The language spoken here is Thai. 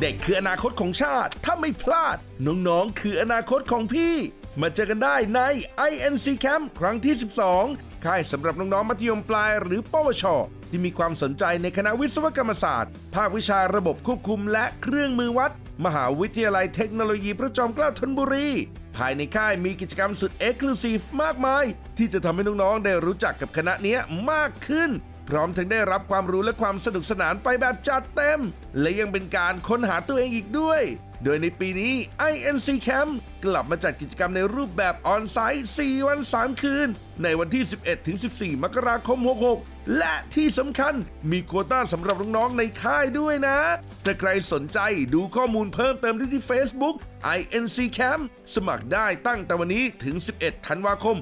เด็กคืออนาคตของชาติ ถ้าไม่พลาด น้องๆ คืออนาคตของพี่ มาเจอกันได้ใน INC Camp ครั้งที่ 12 ค่ายสำหรับน้องๆ มัธยมปลายหรือปวช ที่มีความสนใจในคณะวิศวกรรมศาสตร์ ภาควิชาระบบควบคุมและเครื่องมือวัด มหาวิทยาลัยเทคโนโลยีพระจอมเกล้าธนบุรี ภายในค่ายมีกิจกรรมสุดเอ็กซ์คลูซีฟมากมาย ที่จะทำให้น้องๆ ได้รู้จักกับคณะนี้มากขึ้น พร้อมทั้งได้รับความรู้และความสนุกสนานไปแบบจัดเต็ม และยังเป็นการค้นหาตัวเองอีกด้วย โดยในปีนี้ INC Camp กลับมาจัดกิจกรรมในรูปแบบออนไซต์ 4 วัน 3 คืน ในวันที่ 11-14 มกราคม 66 และที่สำคัญมีโควต้าสำหรับน้องๆในค่ายด้วยนะถ้าใครสนใจดูข้อมูลเพิ่มเติมได้ที่ Facebook INC Camp สมัครได้ตั้งแต่วันนี้ถึง 11 ธันวาคม 65